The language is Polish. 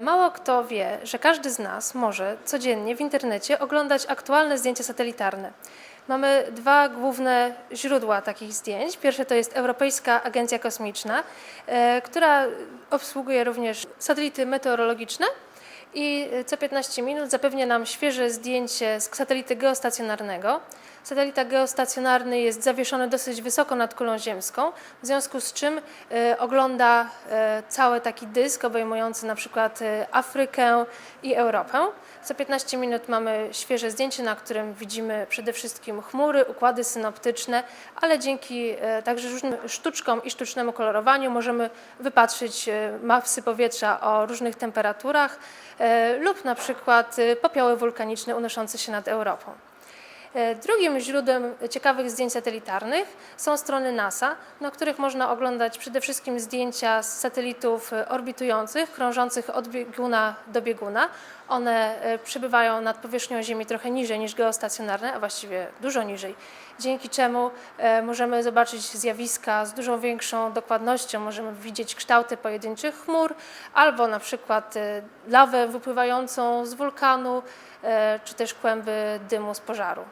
Mało kto wie, że każdy z nas może codziennie w internecie oglądać aktualne zdjęcia satelitarne. Mamy dwa główne źródła takich zdjęć. Pierwsze to jest Europejska Agencja Kosmiczna, e, która obsługuje również satelity meteorologiczne i co 15 minut zapewnia nam świeże zdjęcie z satelity geostacjonarnego. Satelita geostacjonarny jest zawieszony dosyć wysoko nad kulą ziemską, w związku z czym e, ogląda e, cały taki dysk obejmujący na przykład e, Afrykę i Europę. Co 15 minut mamy świeże zdjęcie, na którym widzimy przede wszystkim chmury, układy synoptyczne, ale dzięki także różnym sztuczkom i sztucznemu kolorowaniu możemy wypatrzyć mapsy powietrza o różnych temperaturach lub na przykład popioły wulkaniczne unoszące się nad Europą. E, Drugim źródłem ciekawych zdjęć satelitarnych są strony NASA, na których można oglądać przede wszystkim zdjęcia z satelitów e, orbitujących, krążących od bieguna do bieguna. One e, przebywają nad powierzchnią Ziemi trochę niżej niż geostacjonarne, a właściwie dużo niżej, dzięki czemu możemy zobaczyć zjawiska z dużo większą dokładnością. Możemy widzieć kształty pojedynczych chmur albo na przykład lawę wypływającą z wulkanu, czy też kłęby dymu z pożaru.